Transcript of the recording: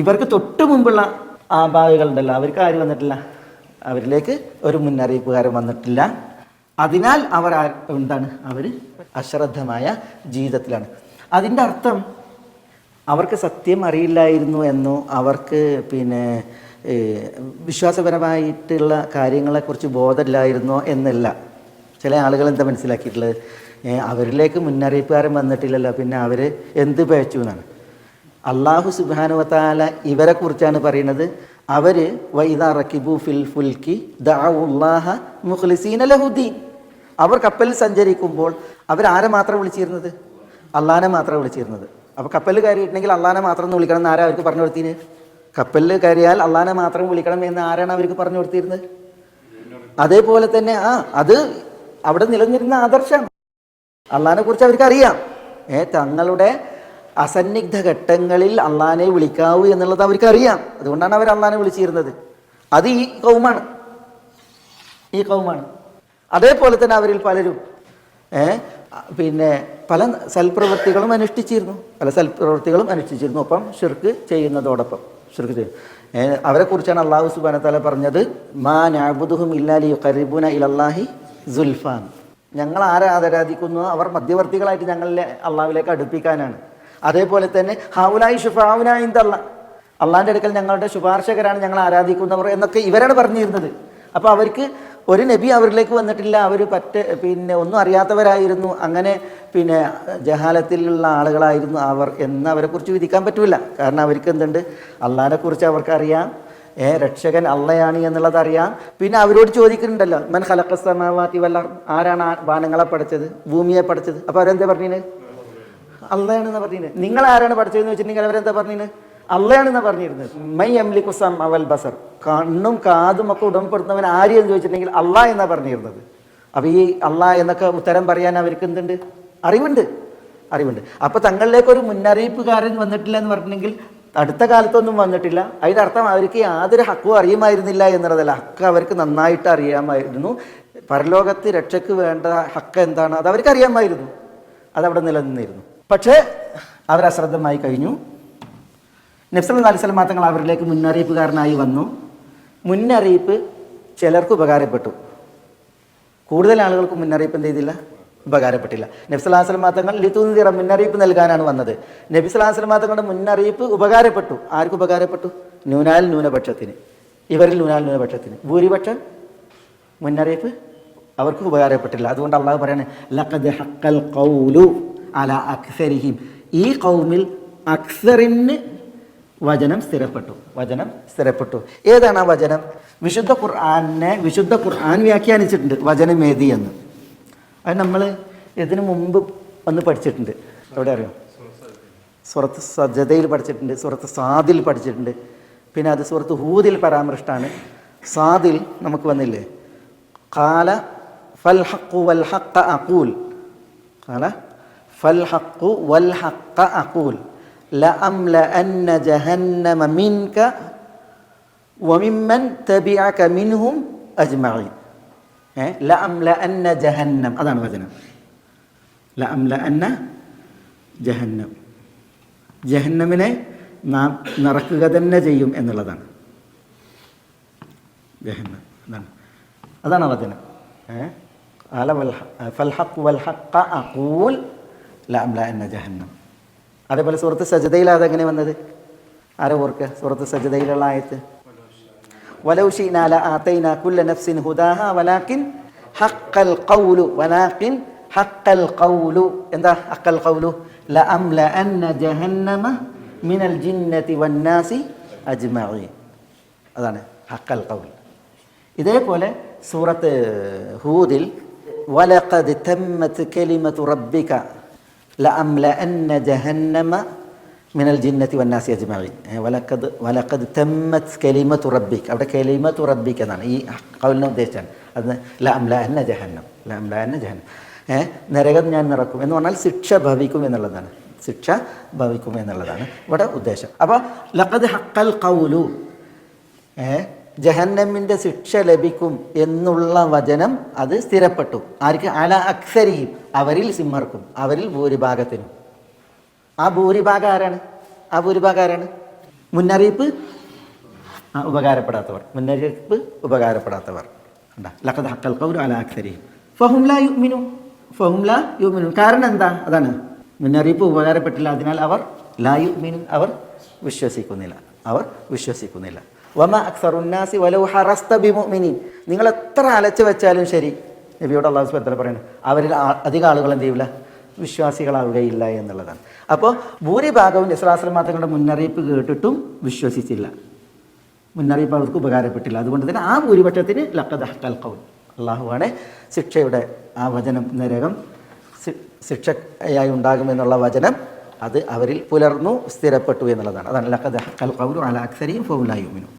ഇവർക്ക് തൊട്ട് മുമ്പുള്ള ആഭാവികളുണ്ടല്ലോ അവർക്ക് ആര് വന്നിട്ടില്ല? അവരിലേക്ക് ഒരു മുന്നറിയിപ്പുകാരൻ വന്നിട്ടില്ല. അതിനാൽ അവർ എന്താണ്? അവർ അശ്രദ്ധമായ ജീവിതത്തിലാണ്. അതിന്റെ അർത്ഥം അവർക്ക് സത്യം അറിയില്ലായിരുന്നു എന്നോ അവർക്ക് പിന്നെ വിശ്വാസപരമായിട്ടുള്ള കാര്യങ്ങളെക്കുറിച്ച് ബോധമില്ലായിരുന്നോ എന്നല്ല. ചില ആളുകൾ എന്താ മനസ്സിലാക്കിയിട്ടുള്ളത്? അവരിലേക്ക് മുന്നറിയിപ്പുകാരൻ വന്നിട്ടില്ലല്ലോ പിന്നെ അവർ എന്ത് പഴച്ചു എന്നാണ് അള്ളാഹു സുബാനുവത്താല ഇവരെ കുറിച്ചാണ് പറയുന്നത്. അവർ വൈദാ റക്കിബു ഫിൽ അവർ കപ്പലിൽ സഞ്ചരിക്കുമ്പോൾ അവർ ആരെ മാത്രം വിളിച്ചിരുന്നത്? അള്ളാനെ മാത്രം വിളിച്ചിരുന്നത്. അപ്പോൾ കപ്പലിൽ കയറിയിട്ടുണ്ടെങ്കിൽ അള്ളാനെ മാത്രം വിളിക്കണം എന്ന് ആരാ അവർക്ക് പറഞ്ഞു കൊടുത്തിന്? കപ്പലിൽ കയറിയാൽ അള്ളാനെ മാത്രം വിളിക്കണം എന്ന് ആരാണ് അവർക്ക് പറഞ്ഞു കൊടുത്തിരുന്നത്? അതേപോലെ തന്നെ ആ അത് അവിടെ നിലനിന്നിരുന്ന ആദർശമാണ് അള്ളാഹിനെ കുറിച്ച് അവർക്ക് അറിയാം ഏ തങ്ങളുടെ അസന്നിഗ്ധ ഘട്ടങ്ങളിൽ അള്ളഹാനെ വിളിക്കാവൂ എന്നുള്ളത് അവർക്ക് അറിയാം അതുകൊണ്ടാണ് അവർ അള്ളഹാനെ വിളിച്ചിരുന്നത്. അത് ഈ കൗമാണ്. ഈ കൗമാണ്. അതേപോലെ തന്നെ അവരിൽ പലരും പിന്നെ പല സൽപ്രവൃത്തികളും അനുഷ്ഠിച്ചിരുന്നു. പല സൽപ്രവൃത്തികളും അനുഷ്ഠിച്ചിരുന്നു. ഒപ്പം ഷിർക്ക് ചെയ്യുന്നതോടൊപ്പം. ഷിർക്ക് ചെയ്യും അവരെ അവരെക്കുറിച്ചാണ് അള്ളാഹു സുബാന തല പറഞ്ഞത് മാ നാബുദുഹും ഇല്ലാലി കരീബുന ഇലല്ലാഹി സുൽഫാൻ. ഞങ്ങൾ ആരാധരാധിക്കുന്നു അവർ മധ്യവർത്തികളായിട്ട് ഞങ്ങളെ അള്ളാഹുവിലേക്ക് അടുപ്പിക്കാനാണ്. അതേപോലെ തന്നെ ഹൗലായി ഷുഫാവുനായി തള്ള അള്ളാന്റെ അടുക്കൽ ഞങ്ങളുടെ ശുപാർശകരാണ് ഞങ്ങൾ ആരാധിക്കുന്നവർ എന്നൊക്കെ ഇവരാണ് പറഞ്ഞിരുന്നത്. അപ്പോൾ അവർക്ക് ഒരു നബി അവരിലേക്ക് വന്നിട്ടില്ല അവർ പറ്റ പിന്നെ ഒന്നും അറിയാത്തവരായിരുന്നു. അങ്ങനെ പിന്നെ ജഹാലത്തിലുള്ള ആളുകളായിരുന്നു അവർ എന്ന് അവരെക്കുറിച്ച് വിധിക്കാൻ പറ്റില്ല കാരണം അവർക്ക് എന്തുണ്ട്? അള്ളാഹിനെ കുറിച്ച് അവർക്കറിയാം ഏ രക്ഷകൻ അള്ളയാണ് എന്നുള്ളത് അറിയാം. പിന്നെ അവരോട് ചോദിക്കുന്നുണ്ടല്ലോ മൻ ഹലക്കസ്തമാവാത്തി വല്ല ആരാണ് ആ വാനങ്ങളെ പഠിച്ചത് ഭൂമിയെ പഠിച്ചത് അപ്പോൾ അവരെന്താ പറഞ്ഞത് അള്ളയാണെന്ന് പറഞ്ഞിരുന്നത് നിങ്ങൾ ആരാണ് പഠിച്ചതെന്ന് വെച്ചിട്ടുണ്ടെങ്കിൽ അവരെന്താ പറഞ്ഞിരുന്നത് അള്ളയാണെന്ന് പറഞ്ഞിരുന്നത്. മൈ അംലി കുസാം അവൽ ബസർ. കണ്ണും കാതും ഒക്കെ ഉടമപ്പെടുത്തുന്നവൻ ആര് എന്ന് ചോദിച്ചിട്ടുണ്ടെങ്കിൽ അള്ളാ എന്നാ പറഞ്ഞിരുന്നത്. അപ്പോൾ ഈ അള്ളാ എന്നൊക്കെ ഉത്തരം പറയാൻ അവർക്ക് എന്തുണ്ട്? അറിവുണ്ട്. അറിവുണ്ട്. അപ്പോൾ തങ്ങളിലേക്ക് ഒരു മുന്നറിയിപ്പുകാരൻ വന്നിട്ടില്ല എന്ന് പറഞ്ഞിട്ടുണ്ടെങ്കിൽ അടുത്ത കാലത്തൊന്നും വന്നിട്ടില്ല. അതിന്റെ അർത്ഥം അവർക്ക് യാതൊരു ഹക്കും അറിയുമായിരുന്നില്ല എന്നുള്ളതല്ല. ഹക്ക് അവർക്ക് നന്നായിട്ട് അറിയാമായിരുന്നു. പരലോകത്ത് രക്ഷയ്ക്ക് വേണ്ട ഹക്ക് എന്താണ്? അത് അവർക്ക് അറിയാമായിരുന്നു. അതവിടെ നിലനിന്നിരുന്നു. പക്ഷേ അവർ അശ്രദ്ധമായി കഴിഞ്ഞു. നബ്സൽ അലൈഹി മാത്രങ്ങൾ അവരിലേക്ക് മുന്നറിയിപ്പുകാരനായി വന്നു. മുന്നറിയിപ്പ് ചിലർക്ക് ഉപകാരപ്പെട്ടു. കൂടുതൽ ആളുകൾക്ക് മുന്നറിയിപ്പ് എന്ത് ചെയ്തില്ല? ഉപകാരപ്പെട്ടില്ല. നബ്സലാസ്ലം തങ്ങൾ ലിത്തുനിറ മുന്നറിയിപ്പ് നൽകാനാണ് വന്നത്. നബി മാത്രങ്ങളുടെ മുന്നറിയിപ്പ് ഉപകാരപ്പെട്ടു. ആർക്ക് ഉപകാരപ്പെട്ടു? ന്യൂനാൽ ന്യൂനപക്ഷത്തിന്. ഇവരിൽ ന്യൂനാൽ ന്യൂനപക്ഷത്തിന്. ഭൂരിപക്ഷം മുന്നറിയിപ്പ് അവർക്ക് ഉപകാരപ്പെട്ടില്ല. അതുകൊണ്ട് അള്ളാഹ് പറയണേ ലഖദ് ഖൗലു. അല അക്സരിഹിം. ഈ കൗമിൽ അക്സറിന് വചനം സ്ഥിരപ്പെട്ടു. വചനം സ്ഥിരപ്പെട്ടു. ഏതാണ് ആ വചനം? വിശുദ്ധ ഖുർആാനെ വിശുദ്ധ ഖുർആൻ വ്യാഖ്യാനിച്ചിട്ടുണ്ട്. വചനം ഏതി എന്ന്. അത് നമ്മൾ ഇതിനു മുമ്പ് ഒന്ന് പഠിച്ചിട്ടുണ്ട്. എവിടെ അറിയാം? സുഹൃത്ത് സജതയിൽ പഠിച്ചിട്ടുണ്ട് സുഹൃത്ത് സാദിൽ പഠിച്ചിട്ടുണ്ട്. പിന്നെ അത് സുഹൃത്ത് ഹൂദിൽ പരാമൃഷ്ടാണ്. സാദിൽ നമുക്ക് വന്നില്ലേ? കാല ഫൽ ഹക്കു വൽ ഹക്ക അക്കൂൽ കാല ഫൽ ഹക്കു വൽ ഹക്ക അക്കൂൽ لأملأن جهنم منك وممن تبعك منهم أجمعين لأملأن جهنم അതാണ് വചനം لأملأن ജഹന്നം ജഹന്നമിനെ നാം നിറക്കുക തന്നെ ചെയ്യും എന്നുള്ളതാണ് ജഹന്നം അതാണ് അതാണ് വചനം ഏ അല വൽ ഫൽഹഖ് വൽ ഹഖ അഖൂൽ ലാംല എന്ന ജഹന്നം അതേപോലെ സുഹൃത്ത് സജതയിൽ അതെങ്ങനെ വന്നത് ആരെ ഓർക്കുക സുഹൃത്ത് സജതയിലുള്ള ആയത്ത് വലൗഷീനാല ആത്തൈന കുല്ല നഫ്സിൻ ഹുദാഹ വലാക്കിൻ ഹക്കൽ കൗലു വലാക്കിൻ ഹക്കൽ കൗലു എന്താ ഹക്കൽ കൗലു ല അംല അന്ന ജഹന്നമ മിനൽ ജിന്നതി വന്നാസി അജ്മഈൻ അതാണ് ഹക്കൽ കൗൽ ഇതേപോലെ സൂറത്ത് ഹൂദിൽ വലഖദ് തമ്മത്ത് കലിമത്തു റബ്ബിക മിനൽ ജിന്നത്തി വന്നാസി അജ്മീൻ വലക്കത് വലക്കത് തെമ്മത്ത് കലീമത്തു റബ്ബിക്ക് അവിടെ കലീമത്തു റബ്ബിക്ക് എന്നാണ്. ഈ കൗലിനെ ഉദ്ദേശിച്ചാണ്. അത് ലഅംലഅന്ന ജഹന്നം ലഅംലഅന്ന ജഹന്നം നരകം ഞാൻ നിറക്കും എന്ന് പറഞ്ഞാൽ ശിക്ഷ ഭവിക്കും എന്നുള്ളതാണ്. ശിക്ഷ ഭവിക്കും എന്നുള്ളതാണ് ഇവിടെ ഉദ്ദേശം. അപ്പോൾ ലഖദ് ഹക്കൽ കൗലു ഏഹ് ജഹന്നമിന്റെ ശിക്ഷ ലഭിക്കും എന്നുള്ള വചനം അത് സ്ഥിരപ്പെട്ടു. ആർക്ക്? അല അക്സരിയും അവരിൽ സിംഹർക്കും അവരിൽ ഭൂരിഭാഗത്തിനും. ആ ഭൂരിഭാഗം ആരാണ്? ആ ഭൂരിഭാഗം ആരാണ്? മുന്നറിയിപ്പ്? ഉപകാരപ്പെടാത്തവർ. മുന്നറിയിപ്പ് ഉപകാരപ്പെടാത്തവർ. ലഖദ് അല കാരണം എന്താ? അതാണ്. മുന്നറിയിപ്പ് ഉപകാരപ്പെട്ടില്ല. അതിനാൽ അവർ ലാ യുഅ്മിനു അവർ വിശ്വസിക്കുന്നില്ല. അവർ വിശ്വസിക്കുന്നില്ല. വമ അക്സറുന്നാസി വലൗ ഹറസ്ത ബിമുഅ്മിനീൻ. നിങ്ങൾ എത്ര അലച്ചു വെച്ചാലും ശരി. നബിയോട് അള്ളാഹു സുബ്ഹാനഹു പറയുന്നു അവരിൽ അധികം ആളുകൾ എന്ത് ചെയ്യില്ല വിശ്വാസികളാവുകയില്ല എന്നുള്ളതാണ്. അപ്പോൾ ഭൂരിഭാഗവും ഇസ്ലാസ്ലം മാത്രങ്ങളുടെ മുന്നറിയിപ്പ് കേട്ടിട്ടും വിശ്വസിച്ചില്ല. മുന്നറിയിപ്പ് അവർക്ക് ഉപകാരപ്പെട്ടില്ല. അതുകൊണ്ട് തന്നെ ആ ഭൂരിപക്ഷത്തിന് ലക്കത് ഹക്കൽ കൗൽ അള്ളാഹുവാണ് ശിക്ഷയുടെ ആ വചനം നരകം ശിക്ഷയായി ഉണ്ടാകുമെന്നുള്ള വചനം അത് അവരിൽ പുലർന്നു സ്ഥിരപ്പെട്ടു എന്നുള്ളതാണ്. അതാണ് ലക്കത് ഹക്കൽ അക്സരിഹിം ഫഹും ലാ ഫൗലായുമിനും